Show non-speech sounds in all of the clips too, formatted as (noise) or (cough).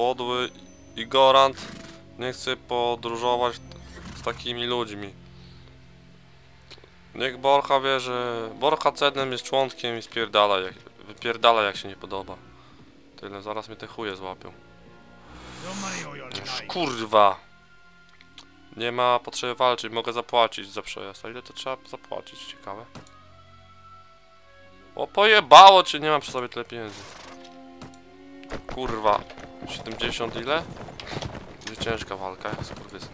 podły ignorant nie chce podróżować z takimi ludźmi. Niech Borcha wie, że Borcha Cednem jest członkiem i spierdala, jak, wypierdala jak się nie podoba. Tyle, zaraz mnie te chuje złapią. Kurwa! Nie ma potrzeby walczyć, mogę zapłacić za przejazd. A ile to trzeba zapłacić? Ciekawe. O pojebało cię, nie mam przy sobie tyle pieniędzy. Kurwa. 70 ile? Będzie ciężka walka, jak skurwysyn.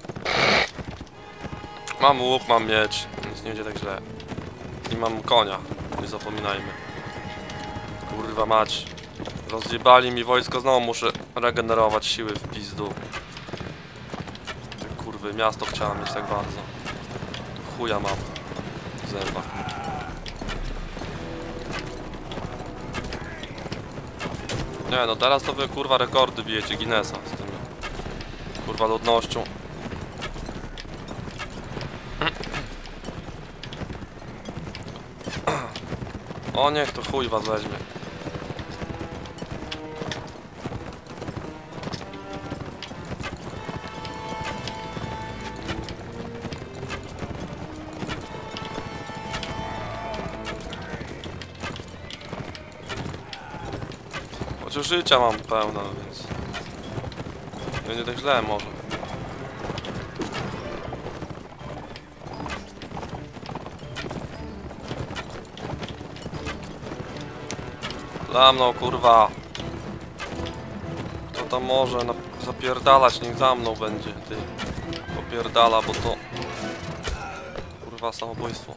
Mam łuk, mam miecz, więc nie będzie tak źle. I mam konia, nie zapominajmy. Kurwa mać. Rozjebali mi wojsko, znowu muszę regenerować siły w pizdu. Kurwy, miasto chciałem mieć tak bardzo. Chuja mam w zębach. Nie no, teraz to wy kurwa rekordy bijecie Guinnessa z tym kurwa ludnością. O niech to chuj was weźmie. Chociaż życia mam pełno, więc... Nie tak źle może. Za mną, kurwa. Kto tam może zapierdalać, niech za mną będzie, ty. Popierdala, bo to... Kurwa, samobójstwo.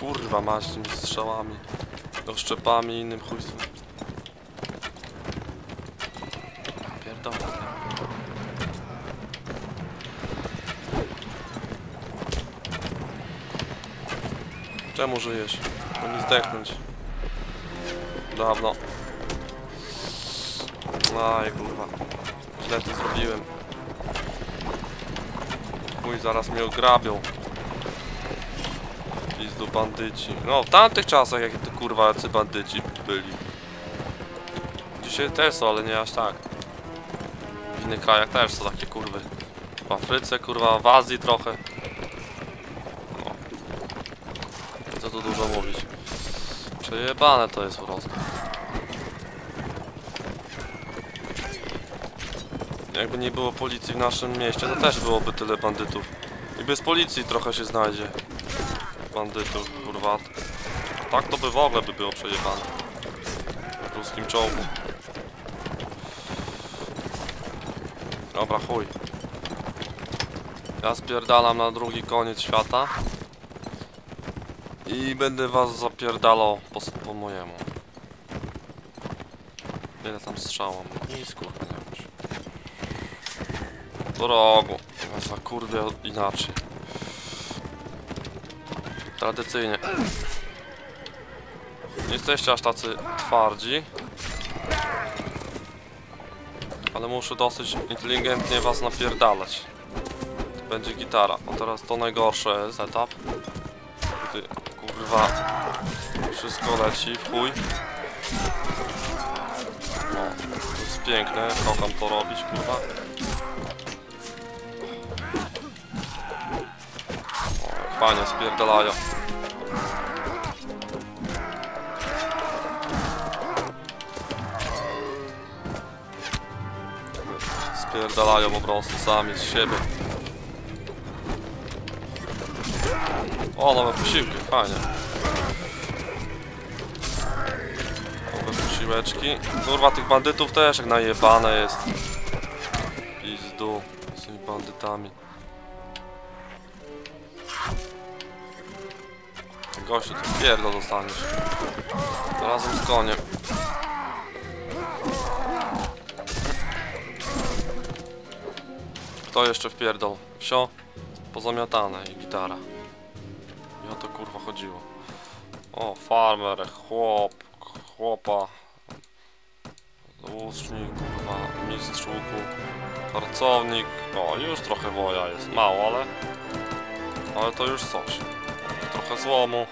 Kurwa, masz tymi strzałami. Oszczepami i innym chujstwem. Czemu żyjesz? No mi zdechnąć. Dawno. Aj kurwa. Źle to zrobiłem. Chuj, zaraz mnie ograbią. Pizdu bandyci. No, w tamtych czasach jakie to kurwa jacy bandyci byli. Dzisiaj też są, ale nie aż tak. W innych krajach też są takie kurwy. W Afryce, kurwa, w Azji trochę. No. Co tu dużo mówić. Przejebane to jest po prostu. Jakby nie było policji w naszym mieście, to też byłoby tyle bandytów. I bez policji trochę się znajdzie bandytów, kurwa. Tak to by w ogóle by było przejebane. W ruskim czołgu. Dobra, chuj. Ja spierdalam na drugi koniec świata. I będę was zapierdalał po, po mojemu. Ile tam strzałam? Nic kurwa nie wiem. Do rogu. Ja za kurwie inaczej. Tradycyjnie. Nie jesteście aż tacy twardzi. Ale muszę dosyć inteligentnie was napierdalać. To będzie gitara. A teraz to najgorsze etap. Gdy kurwa wszystko leci w chuj. To jest piękne, kocham to robić kurwa. Fajnie spierdalają. Spierdalają po prostu sami z siebie. O, nowe posiłki, fajnie. Nowe posiłeczki. Kurwa, tych bandytów też jak najebane jest. Pizdu z tymi bandytami. Gościu, to pierdol dostaniesz. Razem z koniem. Kto jeszcze wpierdol? Wsio pozamiatane i gitara. I o to kurwa chodziło. O, farmer, chłop, chłopa. Łucznik, kurwa, mistrz łuku. Harcownik. O, już trochę woja jest. Mało, ale... Ale to już coś. Trochę złomu.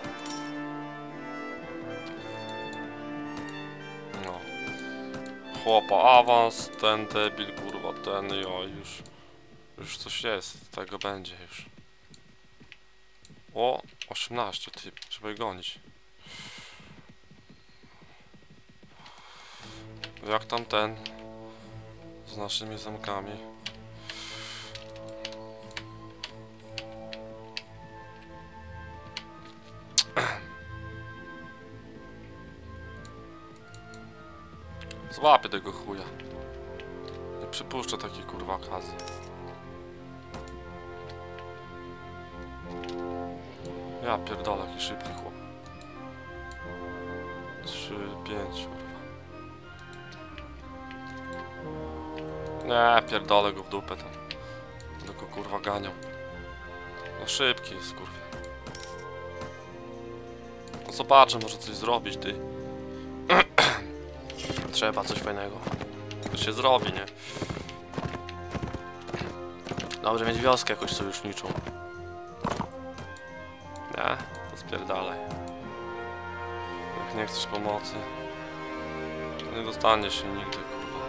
No. chłopa awans, ten debil, kurwa, ten, jo, już, już coś jest, tego będzie już. O, 18, ty, trzeba je gonić. Jak tam ten, z naszymi zamkami? Złapię tego chuja. Nie przypuszczę takiej kurwa okazji. Ja pierdolę, jaki szybki chłop. 3, 5, kurwa. Nie, pierdolę go w dupę tam. Będę go kurwa ganiał. No szybki jest kurwa. No zobaczę, może coś zrobić ty. Trzeba coś fajnego. To się zrobi, nie? Dobrze mieć wioskę jakoś sojuszniczą. Nie? To spierdalaj. Jak nie chcesz pomocy, to nie dostaniesz się nigdy, kurwa.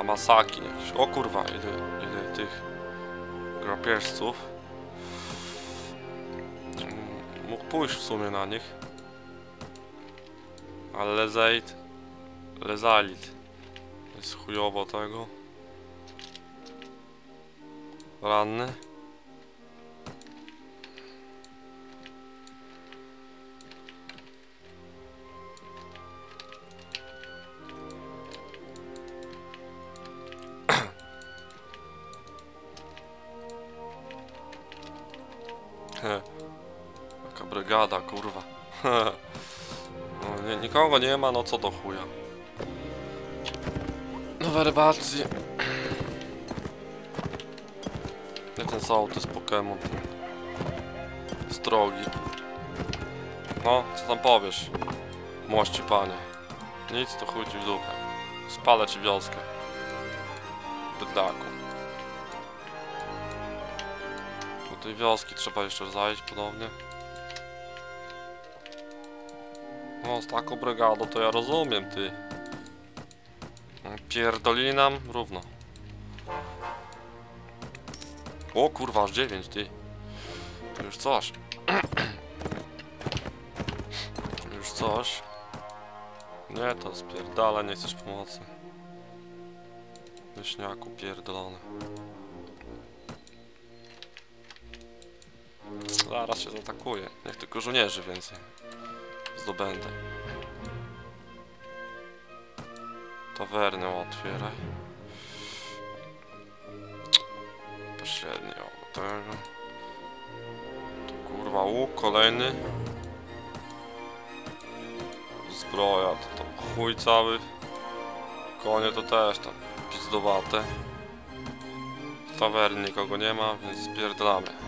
A masaki jakieś. O kurwa, ile, ile tych grapieżców. Mm, Mógł pójść w sumie na nich. Ale Lezait, Lezalit jest chujowo tego. Ranny. He. Jaka brygada, kurwa. No, nie, nikogo nie ma, no co do chuja. No werbacje. Nie ten sołtys Pokémon. Strogi. No, co tam powiesz? Mości panie. Nic to chuj ci w dupę. Spalę ci wioskę. Bydlaku. Do tej wioski trzeba jeszcze zajść podobnie. No, z taką brygadą to ja rozumiem, ty. Pierdolili nam równo. O kurwa, aż 9, ty. Już coś. już coś. Nie, to spierdala, nie chcesz pomocy. Wyśniaku pierdolony. Zaraz się zaatakuje. Niech tylko żołnierzy więcej zdobędę. Tawernę otwieraj. Pośrednio tego. Tu kurwa łuk kolejny. Zbroja to tam chuj cały. Konie to też tam pizdowate. W tawernie nikogo nie ma, więc spierdolamy.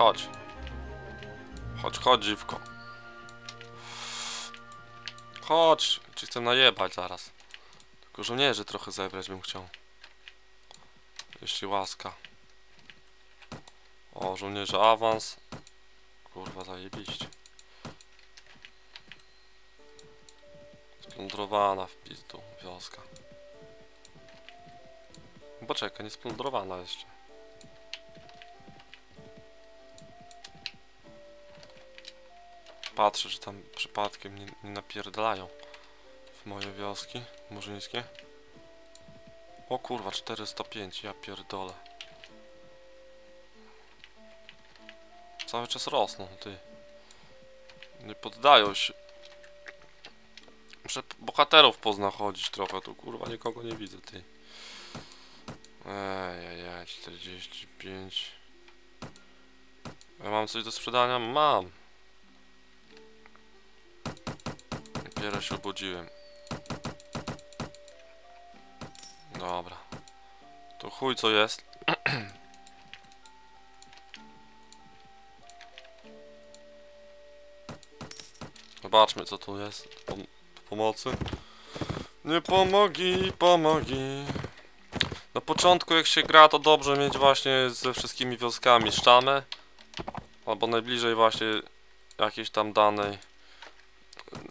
Chodź, chodź. Chodź, dziwko. Chodź, ci chcę najebać zaraz. Tylko żołnierzy trochę zebrać bym chciał. Jeśli łaska. O, żołnierze awans. Kurwa, zajebiście. Splądrowana w pizdu wioska. Poczekaj, nie splądrowana jeszcze. Patrzę, czy tam przypadkiem nie, nie napierdalają w moje wioski murzyńskie. O kurwa, 405, ja pierdolę. Cały czas rosną, ty. Nie poddają się. Muszę bohaterów poznachodzić trochę, tu kurwa nikogo nie widzę, ty. Ejejej, 45. Ja mam coś do sprzedania? Mam. Dopiero się obudziłem. Dobra. To chuj co jest. (clears throat) Zobaczmy co tu jest. Pom pomocy. Nie pomogi, pomogi. Na początku jak się gra to dobrze mieć właśnie ze wszystkimi wioskami sztamę albo najbliżej właśnie jakiejś tam danej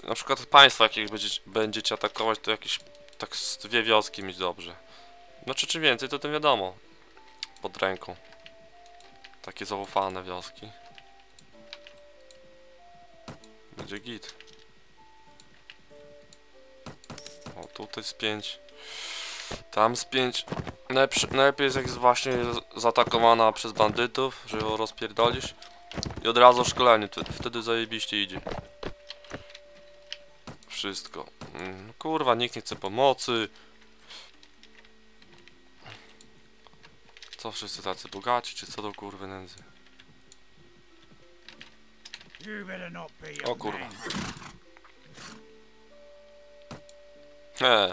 na przykład państwa jakieś będziecie, będziecie atakować to jakieś tak z dwie wioski mieć dobrze. Znaczy czym więcej to tym wiadomo. Pod ręką. Takie zaufane wioski. Będzie git. O tutaj z pięć. Tam z pięć. Najlepszy, najlepiej jest jak jest właśnie zaatakowana przez bandytów, że ją rozpierdolisz i od razu szkolenie, wtedy zajebiście idzie. Wszystko. Mm, Kurwa, nikt nie chce pomocy. Co wszyscy tacy bogaci, czy co do kurwy nędzy? O kurwa. He.